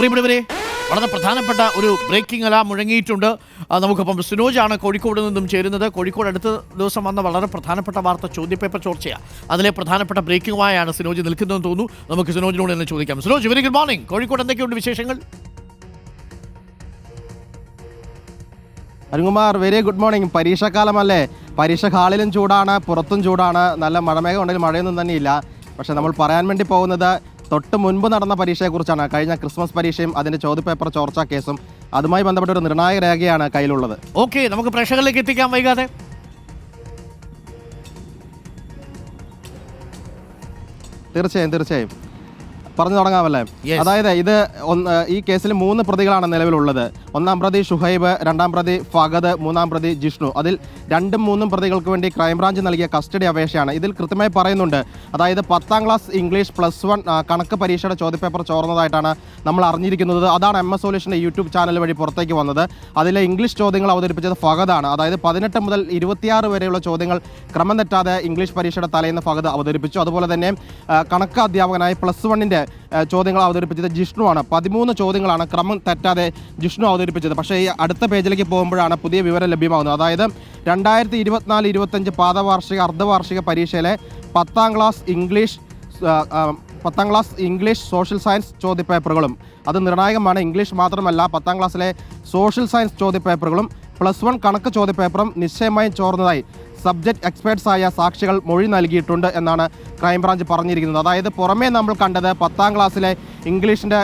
പ്രിയപ്പെട്ടവരെ വളരെ പ്രധാനപ്പെട്ട ഒരു ബ്രേക്കിംഗ് അലാം മുഴങ്ങിയിട്ടുണ്ട്. നമുക്കിപ്പം സുനോജാണ് കോഴിക്കോട് നിന്നും ചേരുന്നത്. കോഴിക്കോട് അടുത്ത ദിവസം വന്ന വളരെ പ്രധാനപ്പെട്ട വാർത്ത ചോദ്യപേപ്പർ ചോർച്ചയാണ് അതിലെ പ്രധാനപ്പെട്ട ബ്രേക്കിംഗുമായാണ് സുനോജ് നിൽക്കുന്നതെന്ന് തോന്നുന്നു. നമുക്ക് സുനോജിനോട് തന്നെ ചോദിക്കാം. Sunoj very good morning Kozhikode എന്തൊക്കെയുണ്ട് വിശേഷങ്ങൾ? അരുൺകുമാർ വെരി ഗുഡ് മോർണിംഗ് പരീക്ഷാക്കാലമല്ലേ? പരീക്ഷ ഹാളിലും ചൂടാണ് പുറത്തും ചൂടാണ്. നല്ല മഴമേഘം ഉണ്ടെങ്കിൽ മഴയൊന്നും തന്നെയില്ല. പക്ഷേ നമ്മൾ പറയാൻ വേണ്ടി പോകുന്നത് തൊട്ട് മുൻപ് നടന്ന പരീക്ഷയെക്കുറിച്ചാണ് കഴിഞ്ഞ ക്രിസ്മസ് പരീക്ഷയും അതിന്റെ ചോദ്യപേപ്പർ ചോർച്ചാ കേസും അതുമായി ബന്ധപ്പെട്ട ഒരു നിർണായക രേഖയാണ് കയ്യിലുള്ളത്. ഓക്കെ നമുക്ക് പ്രേക്ഷകരിലേക്ക് എത്തിക്കാൻ വൈകാതെ. തീർച്ചയായും തീർച്ചയായും. പറഞ്ഞു തുടങ്ങാമല്ലേ. അതായത് ഇത് ഒന്ന് ഈ കേസിൽ മൂന്ന് പ്രതികളാണ് നിലവിലുള്ളത്. ഒന്നാം പ്രതി ഷുഹൈബ് രണ്ടാം പ്രതി ഫഗദ് മൂന്നാം പ്രതി ജിഷ്ണു. അതിൽ രണ്ടും മൂന്നും പ്രതികൾക്ക് വേണ്ടി ക്രൈംബ്രാഞ്ച് നൽകിയ കസ്റ്റഡി അപേക്ഷയാണ്. ഇതിൽ കൃത്യമായി പറയുന്നുണ്ട്. അതായത് പത്താം ക്ലാസ് ഇംഗ്ലീഷ് പ്ലസ് വൺ കണക്ക് പരീക്ഷയുടെ ചോദ്യപേപ്പർ ചോർന്നതായിട്ടാണ് നമ്മൾ അറിഞ്ഞിരിക്കുന്നത്. അതാണ് എം എസ് സൊല്യൂഷന്റെ യൂട്യൂബ് ചാനൽ വഴി പുറത്തേക്ക് വന്നത്. അതിലെ ഇംഗ്ലീഷ് ചോദ്യങ്ങൾ അവതരിപ്പിച്ചത് ഫഗദാണ് അതായത് പതിനെട്ട് മുതൽ ഇരുപത്തിയാറ് വരെയുള്ള ചോദ്യങ്ങൾ ക്രമം തെറ്റാതെ ഇംഗ്ലീഷ് പരീക്ഷയുടെ തലേന്ന് ഫഗദ് അവതരിപ്പിച്ചു. അതുപോലെ തന്നെ കണക്ക് അധ്യാപകനായ പ്ലസ് വണ്ണിന്റെ ചോദ്യങ്ങൾ അവതരിപ്പിച്ചത് ജിഷ്ണുവാണ് പതിമൂന്ന് ചോദ്യങ്ങളാണ് ക്രമം തെറ്റാതെ ജിഷ്ണു പക്ഷേ ഈ അടുത്ത പേജിലേക്ക് പോകുമ്പോഴാണ് പുതിയ വിവരം ലഭ്യമാകുന്നത്. അതായത് രണ്ടായിരത്തി ഇരുപത്തിനാല് ഇരുപത്തഞ്ച് പാദവാർഷിക അർദ്ധവാർഷിക പരീക്ഷയിലെ പത്താം ക്ലാസ് ഇംഗ്ലീഷ് പത്താം ക്ലാസ് ഇംഗ്ലീഷ് സോഷ്യൽ സയൻസ് ചോദ്യപേപ്പറുകളും. അത് നിർണായകമാണ്. ഇംഗ്ലീഷ് മാത്രമല്ല പത്താം ക്ലാസ്സിലെ സോഷ്യൽ സയൻസ് ചോദ്യപേപ്പറുകളും പ്ലസ് വൺ കണക്ക് ചോദ്യപേപ്പറും നിശ്ചയമായും ചോർന്നതായി. സബ്ജക്ട് എക്സ്പേർട്സായ സാക്ഷികൾ മൊഴി നൽകിയിട്ടുണ്ട് എന്നാണ് ക്രൈംബ്രാഞ്ച് പറഞ്ഞിരിക്കുന്നത്. അതായത് പുറമേ നമ്മൾ കണ്ടത് പത്താം ക്ലാസ്സിലെ ഇംഗ്ലീഷിന്റെ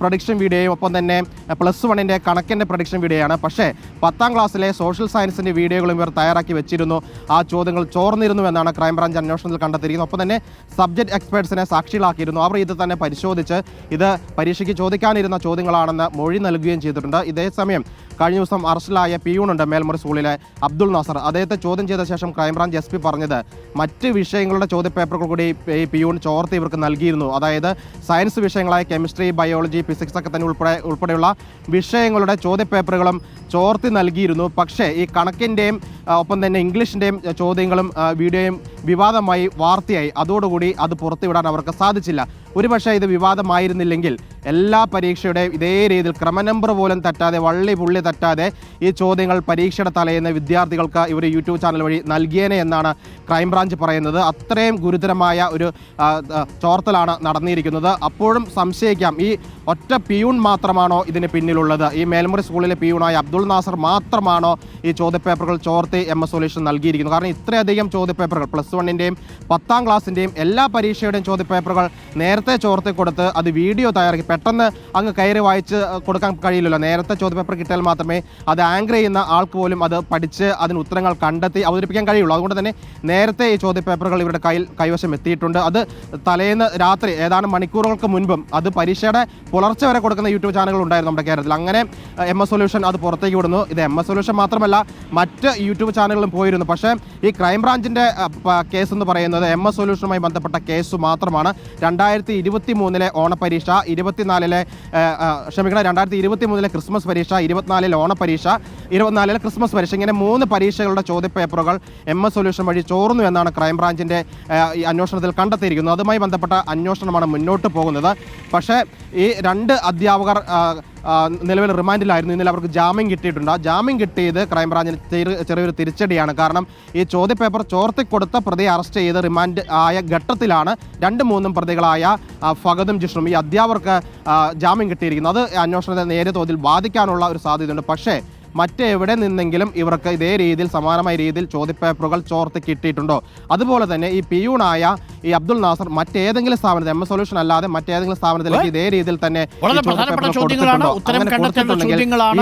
പ്രൊഡിക്ഷൻ വീഡിയോയും ഒപ്പം തന്നെ പ്ലസ് വണ്ണിന്റെ കണക്കിന്റെ പ്രൊഡിക്ഷൻ വീഡിയോയാണ് പക്ഷേ പത്താം ക്ലാസ്സിലെ സോഷ്യൽ സയൻസിന്റെ വീഡിയോകളും ഇവർ തയ്യാറാക്കി വെച്ചിരുന്നു. ആ ചോദ്യങ്ങൾ ചോർന്നിരുന്നു എന്നാണ് ക്രൈംബ്രാഞ്ച് അന്വേഷണത്തിൽ കണ്ടെത്തിയിരിക്കുന്നത്. ഒപ്പം തന്നെ സബ്ജക്ട് എക്സ്പേർട്സിനെ സാക്ഷികളാക്കിയിരുന്നു. അവർ ഇത് തന്നെ പരിശോധിച്ച് ഇത് പരീക്ഷയ്ക്ക് ചോദിക്കാനിരുന്ന ചോദ്യങ്ങളാണെന്ന് മൊഴി നൽകുകയും ചെയ്തിട്ടുണ്ട്. ഇതേസമയം കഴിഞ്ഞ ദിവസം അറസ്റ്റിലായ പിയൂണുണ്ട് മേൽമുറി സ്കൂളിലെ അബ്ദുൾ നാസർ. അദ്ദേഹത്തെ ചോദ്യം ചെയ്ത ശേഷം ക്രൈംബ്രാഞ്ച് എസ് പി പറഞ്ഞത് മറ്റ് വിഷയങ്ങളുടെ ചോദ്യപേപ്പറുകൾ കൂടി ഈ പിയൂൺ ചോർത്ത് ഇവർക്ക് നൽകിയിരുന്നു. അതായത് സയൻസ് വിഷയങ്ങളായ കെമിസ്ട്രി ബയോളജി ഫിസിക്സ് ഒക്കെ തന്നെ ഉൾപ്പെടെ ഉൾപ്പെടെയുള്ള വിഷയങ്ങളുടെ ചോദ്യപേപ്പറുകളും ചോർത്തി നൽകിയിരുന്നു. പക്ഷേ ഈ കണക്കിന്റെയും ഒപ്പം തന്നെ ഇംഗ്ലീഷിന്റെയും ചോദ്യങ്ങളും വീഡിയോയും വിവാദമായി വാർത്തയായി. അതോടുകൂടി അത് പുറത്തുവിടാൻ അവർക്ക് സാധിച്ചില്ല. ഒരുപക്ഷെ ഇത് വിവാദമായിരുന്നില്ലെങ്കിൽ എല്ലാ പരീക്ഷയുടെ ഇതേ രീതിയിൽ ക്രമനമ്പർ പോലും തട്ടാതെ വള്ളി പുള്ളി തട്ടാതെ ഈ ചോദ്യങ്ങൾ പരീക്ഷയുടെ തലേന്ന് വിദ്യാർത്ഥികൾക്ക് ഇവർ യൂട്യൂബ് ചാനൽ വഴി നൽകിയേനെ എന്നാണ് ക്രൈംബ്രാഞ്ച് പറയുന്നത്. അത്രയും ഗുരുതരമായ ഒരു ചോർത്തലാണ് നടന്നിരിക്കുന്നത്. അപ്പോഴും സംശയിക്കാം ഈ ഒറ്റ പിയൂൺ മാത്രമാണോ ഇതിന് പിന്നിലുള്ളത്? ഈ മേൽമുറി സ്കൂളിലെ പിയൂണായ അബ്ദുൾ നാസർ മാത്രമാണോ ഈ ചോദ്യപേപ്പറുകൾ ചോർത്തി എം എസ് സൊല്യൂഷൻ നൽകിയിരിക്കുന്നത്? കാരണം ഇത്രയധികം ചോദ്യപേപ്പറുകൾ പ്ലസ് വണ്ണിന്റെയും പത്താം ക്ലാസ്സിന്റെയും എല്ലാ പരീക്ഷയുടെയും ചോദ്യപേപ്പറുകൾ നേരത്തെ ചോർത്തി കൊടുത്ത് അത് വീഡിയോ തയ്യാറാക്കി. പെട്ടെന്ന് അങ്ങ് കയറി വായിച്ച് കൊടുക്കാൻ കഴിയില്ലല്ലോ. നേരത്തെ ചോദ്യപേപ്പർ കിട്ടിയാൽ മാത്രമേ അത് ആങ്കർ ചെയ്യുന്ന ആൾക്ക് പോലും അത് പഠിച്ച് അതിന് ഉത്തരങ്ങൾ കണ്ടെത്തി അവതരിപ്പിക്കാൻ കഴിയുള്ളൂ. അതുകൊണ്ട് തന്നെ നേരത്തെ ഈ ചോദ്യപേപ്പറുകൾ ഇവരുടെ കയ്യിൽ കൈവശം എത്തിയിട്ടുണ്ട്. അത് തലേന്ന് രാത്രി ഏതാനും മണിക്കൂറുകൾക്ക് മുൻപും അത് പരീക്ഷയുടെ പുലർച്ചെ വരെ കൊടുക്കുന്ന യൂട്യൂബ് ചാനലുകൾ ഉണ്ടായിരുന്നു നമ്മുടെ കേരളത്തിൽ. അങ്ങനെ എം എസ് സൊല്യൂഷൻ അത് പുറത്തേക്ക് വിടുന്നു. ഇത് എം എസ് സൊല്യൂഷൻ മാത്രമല്ല മറ്റ് യൂട്യൂബ് ചാനലുകളും പോയിരുന്നു. പക്ഷേ ഈ ക്രൈംബ്രാഞ്ചിന്റെ കേസ് എന്ന് പറയുന്നത് എം എസ് സൊല്യൂഷനുമായി ബന്ധപ്പെട്ട കേസ് മാത്രമാണ്. രണ്ടായിരത്തി ഇരുപത്തി മൂന്നിലെ ഓണപരീക്ഷ ഇരുപത്തിനാലിലെ ക്ഷമിക്കണം രണ്ടായിരത്തി ഇരുപത്തി മൂന്നിലെ ക്രിസ്മസ് പരീക്ഷ ഇരുപത്തിനാലിലെ ഓണപരീക്ഷ ഇരുപത്തിനാലിലെ ക്രിസ്മസ് പരീക്ഷ ഇങ്ങനെ മൂന്ന് പരീക്ഷകളുടെ ചോദ്യപേപ്പറുകൾ എം എസ് സൊല്യൂഷൻ വഴി ചോർന്നു എന്നാണ് ക്രൈംബ്രാഞ്ചിന്റെ അന്വേഷണത്തിൽ കണ്ടെത്തിയിരിക്കുന്നത്. അതുമായി ബന്ധപ്പെട്ട അന്വേഷണമാണ് മുന്നോട്ട് പോകുന്നത്. പക്ഷേ ഈ രണ്ട് അധ്യാപകർ നിലവിൽ റിമാൻഡിലായിരുന്നു. ഇന്നലെ അവർക്ക് ജാമ്യം കിട്ടിയിട്ടുണ്ട്. ആ ജാമ്യം കിട്ടിയത് ക്രൈംബ്രാഞ്ചിന് ചെറിയ ചെറിയൊരു തിരിച്ചടിയാണ്. കാരണം ഈ ചോദ്യപേപ്പർ ചോർത്തി കൊടുത്ത പ്രതിയെ അറസ്റ്റ് ചെയ്ത് റിമാൻഡ് ആയ ഘട്ടത്തിലാണ് രണ്ട് മൂന്നും പ്രതികളായ ഫഗദും ജിഷ്ണും ഈ അധ്യാപകർക്ക് ജാമ്യം കിട്ടിയിരിക്കുന്നത്. അത് അന്വേഷണത്തെ നേരെ തോതിൽ ബാധിക്കാനുള്ള ഒരു സാധ്യതയുണ്ട്. പക്ഷേ മറ്റെവിടെ നിന്നെങ്കിലും ഇവർക്ക് ഇതേ രീതിയിൽ സമാനമായ രീതിയിൽ ചോദ്യപേപ്പറുകൾ ചോർത്ത് കിട്ടിയിട്ടുണ്ടോ? അതുപോലെ തന്നെ ഈ പിയൂണായ ഈ അബ്ദുൾ നാസർ മറ്റേതെങ്കിലും സ്ഥാപനത്തിൽ എം എസ് സൊല്യൂഷൻ അല്ലാതെ മറ്റേതെങ്കിലും സ്ഥാപനത്തിലേക്ക് ഇതേ രീതിയിൽ തന്നെ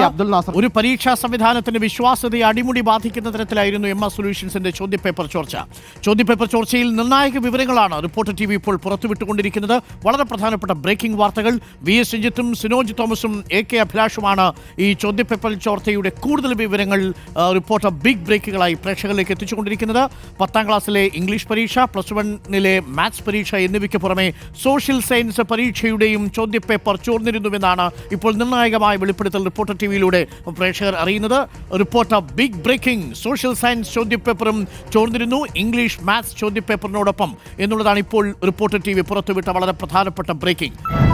അബ്ദുൾ നാസർ ഒരു പരീക്ഷാ സംവിധാനത്തിന്റെ വിശ്വാസ്യതയെ അടിമുടി ബാധിക്കുന്ന തരത്തിലായിരുന്നു എം എസ് സൊല്യൂഷൻസിന്റെ ചോദ്യപേപ്പർ ചോർച്ച. ചോദ്യപേപ്പർ ചോർച്ചയിൽ നിർണായക വിവരങ്ങളാണ് റിപ്പോർട്ടർ ടി വി ഇപ്പോൾ പുറത്തുവിട്ടുകൊണ്ടിരിക്കുന്നത്. വളരെ പ്രധാനപ്പെട്ട ബ്രേക്കിംഗ് വാർത്തകൾ. വി എസ് രഞ്ജിത്തും സിനോജ് തോമസും എ കെ അഭിലാഷുമാണ് ഈ ചോദ്യപേപ്പർ ചോർച്ചയുടെ കൂടുതൽ വിവരങ്ങൾ റിപ്പോർട്ടർ ബിഗ് ബ്രേക്കുകളായി പ്രേക്ഷകരിലേക്ക് എത്തിച്ചുകൊണ്ടിരിക്കുന്നത്. പത്താം ക്ലാസ്സിലെ ഇംഗ്ലീഷ് പരീക്ഷ പ്ലസ് വണ്ണിലെ മാത്സ് പരീക്ഷ എന്നിവയ്ക്ക് പുറമെ സോഷ്യൽ സയൻസ് പരീക്ഷയുടെയും ചോദ്യപേപ്പർ ചോർന്നിരുന്നുവെന്നാണ് ഇപ്പോൾ നിർണായകമായ വെളിപ്പെടുത്തൽ റിപ്പോർട്ടർ ടി വിയിലൂടെ പ്രേക്ഷകർ അറിയുന്നത്. Reporter big breaking social science ചോദ്യപേപ്പറും ചോർന്നിരുന്നു. ഇംഗ്ലീഷ് മാത്സ് ചോദ്യപേപ്പറിനോടൊപ്പം എന്നുള്ളതാണ് ഇപ്പോൾ റിപ്പോർട്ടർ ടി വി പുറത്തുവിട്ട വളരെ പ്രധാനപ്പെട്ട ബ്രേക്കിംഗ്